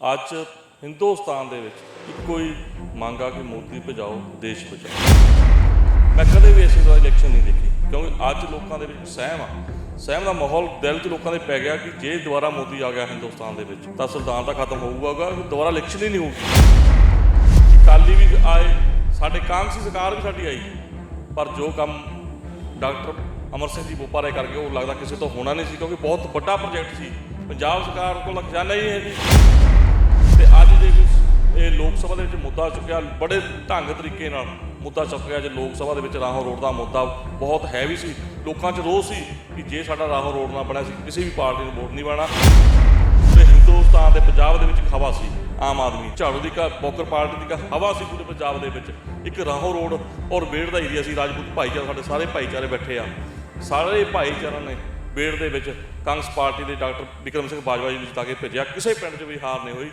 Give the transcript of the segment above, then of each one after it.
ਅੱਜ ਹਿੰਦੁਸਤਾਨ ਦੇ ਵਿੱਚ ਇੱਕੋ ਹੀ ਮੰਗ ਆ ਕਿ ਮੋਦੀ ਭਜਾਓ, ਦੇਸ਼ ਬਚਾਓ ਮੈਂ ਕਦੇ ਵੀ ਇਸੇ ਤਰ੍ਹਾਂ ਇਲੈਕਸ਼ਨ ਨਹੀਂ ਦੇਖੀ, ਕਿਉਂਕਿ ਅੱਜ ਲੋਕਾਂ ਦੇ ਵਿੱਚ ਸਹਿਮ ਆ। ਸਹਿਮ ਦਾ ਮਾਹੌਲ ਦਿਲ 'ਚ ਲੋਕਾਂ ਦੇ ਪੈ ਗਿਆ ਕਿ ਜੇ ਦੁਬਾਰਾ ਮੋਦੀ ਆ ਗਿਆ ਹਿੰਦੁਸਤਾਨ ਦੇ ਵਿੱਚ, ਤਾਂ ਸੰਵਿਧਾਨ ਤਾਂ ਖਤਮ ਹੋਊਗਾ ਦੁਬਾਰਾ ਇਲੈਕਸ਼ਨ ਹੀ ਨਹੀਂ ਹੋਊਗੀ। ਕਾਲੀ ਵੀ ਆਏ, ਸਾਡੇ ਕਾਂਗਰਸੀ ਸਰਕਾਰ ਵੀ ਸਾਡੀ ਆਈ। ਪਰ ਜੋ ਕੰਮ ਡਾਕਟਰ ਅਮਰ ਸਿੰਘ ਜੀ ਬੋਪਾਰੇ ਕਰਕੇ ਉਹ ਲੱਗਦਾ ਕਿਸੇ ਤੋਂ ਹੋਣਾ ਨਹੀਂ ਸੀ, ਕਿਉਂਕਿ ਬਹੁਤ ਵੱਡਾ ਪ੍ਰੋਜੈਕਟ ਸੀ। ਪੰਜਾਬ ਸਰਕਾਰ ਕੋਲ ਖਜ਼ਾਨਾ ਹੀ ਹੈ ਜੀ। ਮੁੱਦਾ ਚੁੱਕਿਆ ਬੜੇ ਢੰਗ ਤਰੀਕੇ ਨਾਲ ਮੁੱਦਾ ਚੁੱਕਿਆ ਜੇ ਲੋਕ ਸਭਾ ਦੇ ਵਿੱਚ ਰਾਹੋਂ ਰੋਡ ਦਾ ਮੁੱਦਾ ਬਹੁਤ ਹੈਵੀ ਸੀ। ਲੋਕਾਂ 'ਚ ਰੋਸ ਸੀ ਕਿ ਜੇ ਸਾਡਾ ਰਾਹੋਂ ਰੋਡ ਨਾ ਬਣਿਆ ਸੀ, ਕਿਸੇ ਵੀ ਪਾਰਟੀ ਨੂੰ ਵੋਟ ਨਹੀਂ ਪਾਣਾ ਪੂਰੇ ਹਿੰਦੁਸਤਾਨ ਦੇ ਪੰਜਾਬ ਦੇ ਵਿੱਚ ਇੱਕ ਹਵਾ ਸੀ, ਆਮ ਆਦਮੀ। ਝਾੜੂ ਦੀ ਕਾ ਬੋਕਰ ਪਾਰਟੀ ਦੀ ਕਾ ਹਵਾ ਸੀ ਪੂਰੇ ਪੰਜਾਬ ਦੇ ਵਿੱਚ। ਇੱਕ ਰਾਹੋਂ ਰੋਡ ਔਰ ਬੇੜ ਦਾ ਏਰੀਆ ਸੀ, ਰਾਜਪੂਤ ਭਾਈਚਾਰਾ, ਸਾਡੇ ਸਾਰੇ ਭਾਈਚਾਰੇ ਬੈਠੇ ਆ। ਸਾਰੇ ਭਾਈਚਾਰਿਆਂ ਨੇ ਵੇੜ ਦੇ ਵਿੱਚ ਕਾਂਗਰਸ ਪਾਰਟੀ ਦੇ ਡਾਕਟਰ ਵਿਕਰਮ ਸਿੰਘ ਬਾਜਵਾ ਜੀ ਨੂੰ ਜਿਤਾ ਕੇ ਭੇਜਿਆ। ਕਿਸੇ ਪਿੰਡ 'ਚ ਵੀ ਹਾਰ ਨਹੀਂ ਹੋਈ।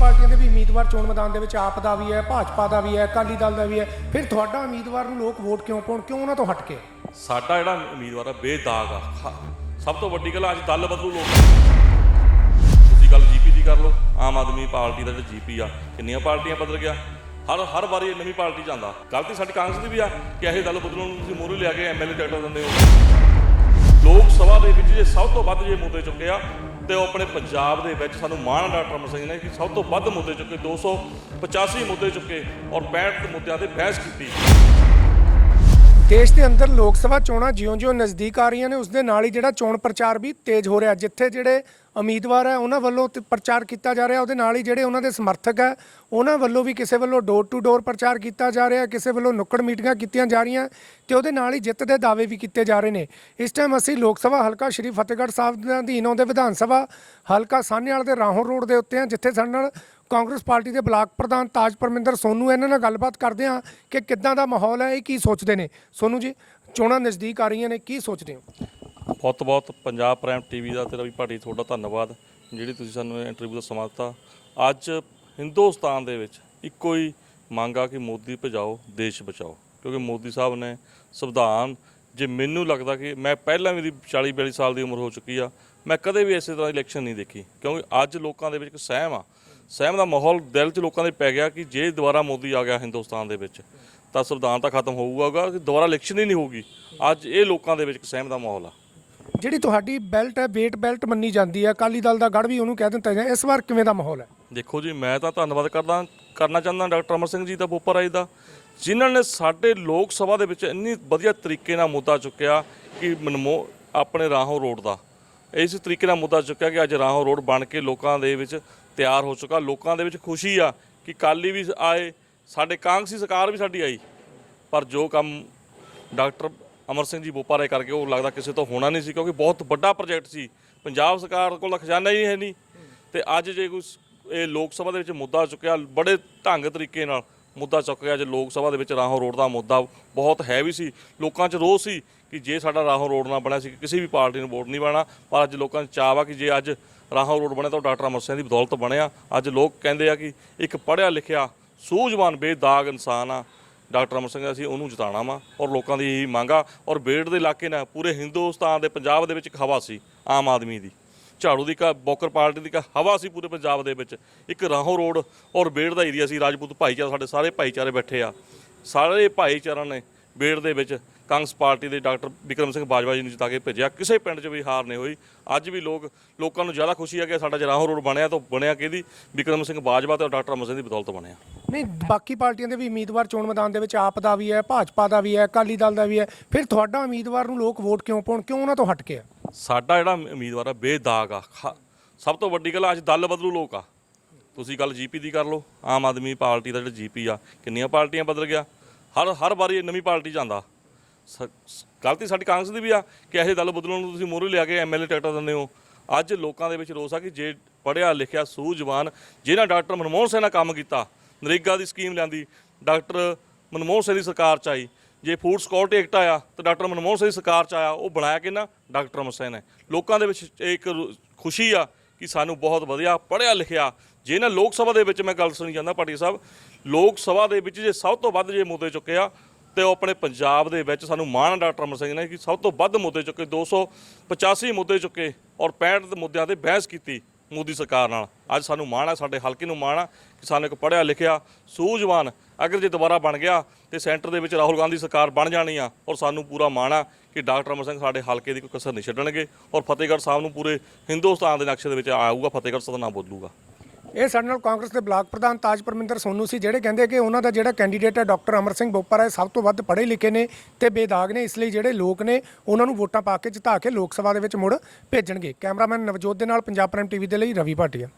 ਪਾਰਟੀਆਂ ਦੇ ਵੀ ਉਮੀਦਵਾਰ ਚੋਣ ਮੈਦਾਨ ਦੇ ਵਿੱਚ ਆਪ ਦਾ ਵੀ ਹੈ ਭਾਜਪਾ ਦਾ ਵੀ ਹੈ ਅਕਾਲੀ ਦਲ ਦਾ ਵੀ ਹੈ। ਫਿਰ ਤੁਹਾਡਾ ਉਮੀਦਵਾਰ ਨੂੰ ਲੋਕ ਵੋਟ ਕਿਉਂ ਪਾਉਣ? ਕਿਉਂ ਉਹਨਾਂ ਤੋਂ ਹਟ ਕੇ? ਸਾਡਾ ਜਿਹੜਾ ਉਮੀਦਵਾਰ ਆ ਬੇਦਾਗ ਆ। ਹ- ਸਭ ਤੋਂ ਵੱਡੀ ਗੱਲ ਆ, ਅੱਜ ਦਲ ਬਦਲੂ ਲੋਕ। ਤੁਸੀਂ ਗੱਲ ਜੀਪੀ ਦੀ ਕਰ ਲਓ। ਆਮ ਆਦਮੀ ਪਾਰਟੀ ਦਾ ਜਿਹੜਾ ਜੀਪੀ ਆ ਕਿੰਨੀਆਂ ਪਾਰਟੀਆਂ ਬਦਲ ਗਿਆ? ਹਰ ਹਰ ਵਾਰੀ ਇਹ ਨਵੀਂ ਪਾਰਟੀ ਜਾਂਦਾ ਗਲਤੀ ਸਾਡੀ ਕਾਂਗਰਸ ਦੀ ਵੀ ਆ ਕਿ ਇਹ ਦਲ ਬਦਲਣ ਨੂੰ ਤੁਸੀਂ ਮੋਹਰੇ ਲਿਆ ਕੇ ਐਮਐਲਏ ਟਿਕਟ ਦਿੰਦੇ ਹੋ। ਲੋਕ ਸਭਾ ਦੇ ਵਿੱਚ ਜੇ ਸਭ ਤੋਂ ਵੱਧ ਜੇ ਮੁੱਦੇ ਚੁੱਕੇ ਆ ਤੇ ਉਹ ਆਪਣੇ ਪੰਜਾਬ ਦੇ ਵਿੱਚ ਸਾਨੂੰ ਮਾਣ ਡਾਕਟਰ ਅਮਰ ਸਿੰਘ ਨੇ ਕਿ ਸਭ ਤੋਂ ਵੱਧ ਮੁੱਦੇ ਚੁੱਕੇ 285 ਮੁੱਦੇ ਚੁੱਕੇ ਔਰ 65 ਮੁੱਦਿਆਂ ਤੇ ਬਹਿਸ ਕੀਤੀ। ਦੇਸ਼ ਦੇ ਅੰਦਰ ਲੋਕ ਸਭਾ ਚੋਣਾਂ ਜਿਉਂ-ਜਿਉਂ ਨਜ਼ਦੀਕ ਆ ਰਹੀਆਂ ਨੇ, ਉਸ ਦੇ ਨਾਲ ਹੀ ਜਿਹੜਾ ਚੋਣ ਪ੍ਰਚਾਰ ਵੀ ਤੇਜ਼ ਹੋ ਰਿਹਾ, ਜਿੱਥੇ ਜਿਹੜੇ ਉਮੀਦਵਾਰ ਹੈ, ਉਹਨਾਂ ਵੱਲੋਂ ਤੇ ਪ੍ਰਚਾਰ ਕੀਤਾ ਜਾ ਰਿਹਾ, ਉਹਦੇ ਨਾਲ ਹੀ ਜਿਹੜੇ ਉਹਨਾਂ ਦੇ ਸਮਰਥਕ ਹੈ, ਉਹਨਾਂ ਵੱਲੋਂ ਵੀ ਕਿਸੇ ਵੱਲੋਂ ਡੋਰ ਟੂ ਡੋਰ ਪ੍ਰਚਾਰ ਕੀਤਾ ਜਾ ਰਿਹਾ, ਕਿਸੇ ਵੱਲੋਂ ਨੁੱਕੜ ਮੀਟਿੰਗਾਂ ਕੀਤੀਆਂ ਜਾ ਰਹੀਆਂ ਤੇ ਉਹਦੇ ਨਾਲ ਹੀ ਜਿੱਤ ਦੇ ਦਾਅਵੇ ਵੀ ਕੀਤੇ ਜਾ ਰਹੇ ਨੇ। ਇਸ ਟਾਈਮ ਅਸੀਂ ਲੋਕ ਸਭਾ ਹਲਕਾ ਸ਼੍ਰੀ ਫਤਿਹਗੜ੍ਹ ਸਾਹਿਬ ਦੇ ਅਧੀਨ ਆਉਂਦੇ ਵਿਧਾਨ ਸਭਾ ਹਲਕਾ ਸਾਹਨੇਵਾਲ ਦੇ ਰਾਹੋਂ ਰੋਡ ਦੇ ਉੱਤੇ ਆ ਜਿੱਥੇ ਸਾਡੇ ਨਾਲ ਕਾਂਗਰਸ ਪਾਰਟੀ ਦੇ ਬਲਾਕ ਪ੍ਰਧਾਨ ਤਾਜ ਪਰਮਿੰਦਰ ਸੋਨੂ ਇਹਨਾਂ ਨਾਲ ਗੱਲਬਾਤ ਕਰਦੇ ਹਾਂ ਕਿ ਕਿੱਦਾਂ ਦਾ ਮਾਹੌਲ ਹੈ, ਇਹ ਕੀ ਸੋਚਦੇ ਨੇ? ਸੋਨੂ ਜੀ, ਚੋਣਾਂ ਨਜ਼ਦੀਕ ਆ ਰਹੀਆਂ ਨੇ, ਕੀ ਸੋਚਦੇ ਹੋ? ਬਹੁਤ ਬਹੁਤ ਪੰਜਾਬ ਪ੍ਰਾਈਮ ਟੀਵੀ ਦਾ ਤੇਰਾ ਵੀ ਭਾਟੀ, ਤੁਹਾਡਾ ਧੰਨਵਾਦ ਜਿਹੜੀ ਤੁਸੀਂ ਸਾਨੂੰ ਇੰਟਰਵਿਊ ਦਾ ਸਮਾਂ ਦਿੱਤਾ। ਅੱਜ ਹਿੰਦੁਸਤਾਨ ਦੇ ਵਿੱਚ ਇੱਕੋ ਹੀ ਮੰਗ ਆ ਕਿ ਮੋਦੀ ਭਜਾਓ, ਦੇਸ਼ ਬਚਾਓ। ਕਿਉਂਕਿ ਮੋਦੀ ਸਾਹਿਬ ਨੇ ਸੰਵਿਧਾਨ, ਜੇ ਮੈਨੂੰ ਲੱਗਦਾ ਕਿ ਮੈਂ ਪਹਿਲਾਂ ਵੀ 40 42 ਸਾਲ ਦੀ ਉਮਰ ਹੋ ਚੁੱਕੀ ਆ, ਮੈਂ ਕਦੇ ਵੀ ਇਸੇ ਤਰ੍ਹਾਂ ਦੀ ਇਲੈਕਸ਼ਨ ਨਹੀਂ ਦੇਖੀ। ਕਿਉਂਕਿ ਅੱਜ ਲੋਕਾਂ ਦੇ ਵਿੱਚ ਇੱਕ ਸਹਿਮ ਆ ਸਹਿਮ ਦਾ ਮਾਹੌਲ ਦਿਲ 'ਚ ਲੋਕਾਂ ਦੇ ਪੈ ਗਿਆ ਕਿ ਜੇ ਦੁਬਾਰਾ ਮੋਦੀ ਆ ਗਿਆ ਹਿੰਦੁਸਤਾਨ ਦੇ ਵਿੱਚ ਤਾਂ ਸੰਵਿਧਾਨ ਤਾਂ ਖਤਮ ਹੋਊਗਾ ਕਿ ਦੁਬਾਰਾ ਇਲੈਕਸ਼ਨ ਹੀ ਨਹੀਂ ਹੋਊਗੀ। ਅੱਜ ਇਹ ਲੋਕਾਂ ਦੇ ਵਿੱਚ ਸਹਿਮ ਦਾ ਮਾਹੌਲ ਆ। ਜਿਹੜੀ ਤੁਹਾਡੀ ਬੈਲਟ ਹੈ ਵੇਟ ਬੈਲਟ ਮੰਨੀ ਜਾਂਦੀ ਹੈ ਅਕਾਲੀ ਦਲ ਦਾ ਗੜ ਵੀ ਉਹਨੂੰ ਕਹਿ ਦਿੱਤਾ ਜਾਂਦਾ ਇਸ ਵਾਰ ਕਿਵੇਂ ਦਾ ਮਾਹੌਲ ਹੈ? ਦੇਖੋ ਜੀ ਮੈਂ ਤਾਂ ਧੰਨਵਾਦ ਕਰਦਾ ਕਰਨਾ ਚਾਹੁੰਦਾ ਡਾਕਟਰ ਅਮਰ ਸਿੰਘ ਜੀ ਦਾ ਬੋਪਰ ਰਾਜ ਦਾ ਜਿਨ੍ਹਾਂ ਨੇ ਸਾਡੇ ਲੋਕ ਸਭਾ ਦੇ ਵਿੱਚ ਇੰਨੀ ਵਧੀਆ ਤਰੀਕੇ ਨਾਲ ਮੁੱਦਾ ਚੁੱਕਿਆ ਕਿ ਮਨਮੋ ਆਪਣੇ ਰਾਹੋਂ ਰੋਡ ਦਾ। ਇਸ ਤਰੀਕੇ ਨਾਲ ਮੁੱਦਾ ਚੁੱਕਿਆ ਕਿ ਅੱਜ ਰਾਹੋਂ ਰੋਡ ਬਣ ਕੇ ਲੋਕਾਂ ਦੇ ਵਿੱਚ ਤਿਆਰ ਹੋ ਚੁੱਕਾ। ਲੋਕਾਂ ਦੇ ਵਿੱਚ ਖੁਸ਼ੀ ਆ ਕਿ ਕਾਲੀ ਵੀ ਆਏ, ਸਾਡੇ ਕਾਂਗਰਸੀ ਸਰਕਾਰ ਵੀ ਸਾਡੀ ਆਈ। ਪਰ ਜੋ ਕੰਮ ਡਾਕਟਰ ਅਮਰ ਸਿੰਘ ਜੀ ਬੋਪਾਰੇ ਕਰਕੇ, ਉਹ ਲੱਗਦਾ ਕਿਸੇ ਤੋਂ ਹੋਣਾ ਨਹੀਂ ਸੀ, ਕਿਉਂਕਿ ਬਹੁਤ ਵੱਡਾ ਪ੍ਰੋਜੈਕਟ ਸੀ। ਪੰਜਾਬ ਸਰਕਾਰ ਕੋਲ ਖਜ਼ਾਨਾ ਹੀ ਹੈ ਨਹੀਂ। ਤੇ ਅੱਜ ਜੇ ਕੋਈ ਇਹ ਲੋਕ ਸਭਾ ਦੇ ਵਿੱਚ ਮੁੱਦਾ ਚੁੱਕਿਆ, ਬੜੇ ਢੰਗ ਤਰੀਕੇ ਨਾਲ ਮੁੱਦਾ ਚੁੱਕਿਆ ਅੱਜ ਲੋਕ ਸਭਾ ਦੇ ਵਿੱਚ ਰਾਹੋਂ ਰੋਡ ਦਾ ਮੁੱਦਾ ਬਹੁਤ ਹੈਵੀ ਸੀ। ਲੋਕਾਂ 'ਚ ਰੋਸ ਸੀ ਕਿ ਜੇ ਸਾਡਾ ਰਾਹੋਂ ਰੋਡ ਨਾ ਬਣਿਆ ਸੀ, ਕਿਸੇ ਵੀ ਪਾਰਟੀ ਨੂੰ ਵੋਟ ਨਹੀਂ ਪਾਣਾ। ਪਰ ਅੱਜ ਲੋਕਾਂ 'ਚ ਚਾਹ ਵਾ ਕਿ ਜੇ ਅੱਜ ਰਾਹੋਂ ਰੋਡ ਬਣਿਆ ਤਾਂ ਉਹ ਡਾਕਟਰ ਅਮਰ ਸਿੰਘ ਦੀ ਬਦੌਲਤ ਬਣਿਆ। ਅੱਜ ਲੋਕ ਕਹਿੰਦੇ ਆ ਕਿ ਇੱਕ ਪੜ੍ਹਿਆ ਲਿਖਿਆ, ਸੂਝਵਾਨ, ਬੇਦਾਗ ਇਨਸਾਨ ਆ। ਡਾਕਟਰ ਅਮਰ ਸਿੰਘ, ਅਸੀਂ ਉਹਨੂੰ ਜਿਤਾਣਾ ਵਾ ਔਰ ਲੋਕਾਂ ਦੀ ਇਹੀ ਮੰਗ ਆ। ਔਰ ਬੇੜ ਦੇ ਇਲਾਕੇ ਨਾਲ ਪੂਰੇ ਹਿੰਦੁਸਤਾਨ ਦੇ, ਪੰਜਾਬ ਦੇ ਵਿੱਚ ਇੱਕ ਹਵਾ ਸੀ, ਆਮ ਆਦਮੀ ਦੀ। ਝਾੜੂ ਦੀ ਕਾ, ਬੋਕਰ ਪਾਰਟੀ ਦੀ ਕਾ ਹਵਾ ਸੀ ਪੂਰੇ ਪੰਜਾਬ ਦੇ ਵਿੱਚ। ਇੱਕ ਰਾਹੋਂ ਰੋਡ ਔਰ ਬੇੜ ਦਾ ਏਰੀਆ ਸੀ, ਰਾਜਪੂਤ ਭਾਈਚਾਰਾ, ਸਾਡੇ ਸਾਰੇ ਭਾਈਚਾਰੇ ਬੈਠੇ ਆ। ਸਾਰੇ ਭਾਈਚਾਰਾ ਨੇ ਬੇੜ ਦੇ ਵਿੱਚ ਕਾਂਗਰਸ ਪਾਰਟੀ ਦੇ ਡਾਕਟਰ ਵਿਕਰਮ ਸਿੰਘ ਬਾਜਵਾ ਜੀ ਨੂੰ ਜਿਤਾ ਕੇ ਭੇਜਿਆ। ਕਿਸੇ ਪਿੰਡ 'ਚ ਵੀ ਹਾਰ ਨਹੀਂ ਹੋਈ। ਅੱਜ ਵੀ ਲੋਕ, ਲੋਕਾਂ ਨੂੰ ਜ਼ਿਆਦਾ ਖੁਸ਼ੀ ਹੈ ਕਿ ਸਾਡਾ ਜੇ ਰਾਹੋਂ ਰੋਡ ਬਣਿਆ ਤਾਂ ਬਣਿਆ ਕਿਹਦੀ? ਵਿਕਰਮ ਸਿੰਘ ਬਾਜਵਾ ਤੇ ਡਾਕਟਰ ਅਮਰ ਸਿੰਘ ਦੀ ਬਦੌਲਤ ਬਣਿਆ। ਨਹੀਂ, ਬਾਕੀ ਪਾਰਟੀਆਂ ਦੇ ਵੀ ਉਮੀਦਵਾਰ ਚੋਣ ਮੈਦਾਨ ਦੇ ਵਿੱਚ ਆਪ ਦਾ ਵੀ ਹੈ, ਭਾਜਪਾ ਦਾ ਵੀ ਹੈ, ਅਕਾਲੀ ਦਲ ਦਾ ਵੀ ਹੈ। ਫਿਰ ਤੁਹਾਡਾ ਉਮੀਦਵਾਰ ਨੂੰ ਲੋਕ ਵੋਟ ਕਿਉਂ ਪਾਉਣ? ਕਿਉਂ ਉਹਨਾਂ ਤੋਂ ਹਟ ਕੇ ਆ? ਸਾਡਾ ਜਿਹੜਾ ਉਮੀਦਵਾਰ ਆ ਬੇਦਾਗ ਆ। ਖਾ ਸਭ ਤੋਂ ਵੱਡੀ ਗੱਲ ਆ, ਅੱਜ ਦਲ ਬਦਲੂ ਲੋਕ ਆ। ਤੁਸੀਂ ਗੱਲ ਜੀਪੀ ਦੀ ਕਰ ਲਓ। ਆਮ ਆਦਮੀ ਪਾਰਟੀ ਦਾ ਜਿਹੜਾ ਜੀਪੀ ਆ ਕਿੰਨੀਆਂ ਪਾਰਟੀਆਂ ਬਦਲ ਗਿਆ? ਹਰ ਹਰ ਵਾਰੀ ਇਹ ਨਵੀਂ ਪਾਰਟੀ ਜਾਂਦਾ। ਸ- ਸ- ਗਲਤੀ ਸਾਡੀ ਕਾਂਗਰਸ ਦੀ ਵੀ ਆ ਕਿ ਇਹ ਦਲ ਬਦਲਣ ਨੂੰ ਤੁਸੀਂ ਮੋਹਰੇ ਲਿਆ ਕੇ ਐਮਐਲਏ ਟਿਕਟ ਦਿੰਦੇ ਹੋ। ਅੱਜ ਲੋਕਾਂ ਦੇ ਵਿੱਚ ਰੋਸ ਆ ਕਿ ਜੇ ਪੜ੍ਹਿਆ ਲਿਖਿਆ ਸੂਝਵਾਨ ਜਿਹਨਾਂ ਡਾਕਟਰ ਮਨਮੋਹਨ ਸਿੰਘ ਨਾਲ ਕੰਮ ਕੀਤਾ ਨਰੇਗਾ ਦੀ ਸਕੀਮ ਲਿਆਂਦੀ ਡਾਕਟਰ ਮਨਮੋਹਨ ਸਿੰਘ ਦੀ ਸਰਕਾਰ ਚ ਆਈ ਜੇ ਫੂਡ ਸਿਕਿਉਰਿਟੀ ਐਕਟ ਆਇਆ ਤਾਂ ਡਾਕਟਰ ਮਨਮੋਹਨ ਸਿੰਘ ਸਰਕਾਰ ਚ ਆਇਆ, ਉਹ ਬਣਾਇਆ ਕਿਹਨਾਂ ਡਾਕਟਰ ਅਮਰ ਸਿੰਘ ਨੇ। ਲੋਕਾਂ ਦੇ ਵਿੱਚ ਇੱਕ ਖੁਸ਼ੀ ਆ ਕਿ ਸਾਨੂੰ ਬਹੁਤ ਵਧੀਆ ਪੜ੍ਹਿਆ ਲਿਖਿਆ। ਜੇ ਨਾ ਲੋਕ ਸਭਾ ਦੇ ਵਿੱਚ ਮੈਂ ਗੱਲ ਸੁਣੀ ਜਾਂਦਾ ਪਾਟਿਆ ਸਾਹਿਬ, ਲੋਕ ਸਭਾ ਦੇ ਵਿੱਚ ਜੇ ਸਭ ਤੋਂ ਵੱਧ ਜੇ ਮੁੱਦੇ ਚੁੱਕੇ ਆ, ਤੇ ਉਹ ਆਪਣੇ ਪੰਜਾਬ ਦੇ ਵਿੱਚ ਸਾਨੂੰ ਮਾਣ ਆ ਡਾਕਟਰ ਅਮਰ ਸਿੰਘ ਨੇ ਕਿ ਸਭ ਤੋਂ ਵੱਧ ਮੁੱਦੇ ਚੁੱਕੇ 285 ਮੁੱਦੇ ਚੁੱਕੇ ਔਰ 65 ਮੁੱਦਿਆਂ ਤੇ ਬਹਿਸ ਕੀਤੀ ਮੋਦੀ ਸਰਕਾਰ ਨਾਲ। ਅੱਜ ਸਾਨੂੰ ਮਾਣ ਆ, ਸਾਡੇ ਹਲਕੇ ਨੂੰ ਮਾਣ ਆ ਕਿ ਸਾਨੂੰ ਇੱਕ ਪੜ੍ਹਿਆ ਲਿਖਿਆ ਸੂਝਵਾਨ ਅਗਰ ਜੇ ਦੁਬਾਰਾ ਬਣ ਗਿਆ ਤੇ ਸੈਂਟਰ ਦੇ ਵਿੱਚ ਰਾਹੁਲ ਗਾਂਧੀ ਸਰਕਾਰ ਬਣ ਜਾਣੀ ਆ ਔਰ ਸਾਨੂੰ ਪੂਰਾ ਮਾਣ ਆ ਕਿ ਡਾਕਟਰ ਅਮਰ ਸਿੰਘ ਸਾਡੇ ਹਲਕੇ ਦੀ ਕੋਈ ਕਸਰ ਨਹੀਂ ਛੱਡਣਗੇ ਔਰ ਫਤਿਹਗੜ੍ਹ ਸਾਹਿਬ ਨੂੰ ਪੂਰੇ ਹਿੰਦੁਸਤਾਨ ਦੇ ਨਕਸ਼ੇ ਦੇ ਵਿੱਚ ਆਊਗਾ ਫਤਿਹਗੜ੍ਹ ਸਾਹਿਬ ਦਾ ਨਾਮ ਬਦਲੂਗਾ ਇਹ ਸਾਡੇ ਨਾਲ ਕਾਂਗਰਸ ਦੇ ਬਲਾਕ ਪ੍ਰਧਾਨ ਤਾਜ ਪਰਮਿੰਦਰ ਸੋਨੂ ਸੀ, ਜਿਹੜੇ ਕਹਿੰਦੇ ਕਿ ਉਹਨਾਂ ਦਾ ਜਿਹੜਾ ਕੈਂਡੀਡੇਟ ਹੈ ਡਾਕਟਰ ਅਮਰ ਸਿੰਘ ਬੋਪਰ ਹੈ ਸਭ ਤੋਂ ਵੱਧ ਪੜ੍ਹੇ ਲਿਖੇ ਨੇ ਤੇ ਬੇਦਾਗ ਨੇ, ਇਸ ਲਈ ਜਿਹੜੇ ਲੋਕ ਨੇ ਉਹਨਾਂ ਨੂੰ ਵੋਟਾਂ ਪਾ ਕੇ ਜਿਤਾ ਕੇ ਲੋਕ ਸਭਾ ਦੇ ਵਿੱਚ ਮੁੜ ਭੇਜਣਗੇ। ਕੈਮਰਾਮੈਨ ਨਵਜੋਤ ਦੇ ਨਾਲ ਪੰਜਾਬ ਪ੍ਰਾਈਮ ਟੀਵੀ ਦੇ ਲਈ ਰਵੀ ਭਾਟੀਆ।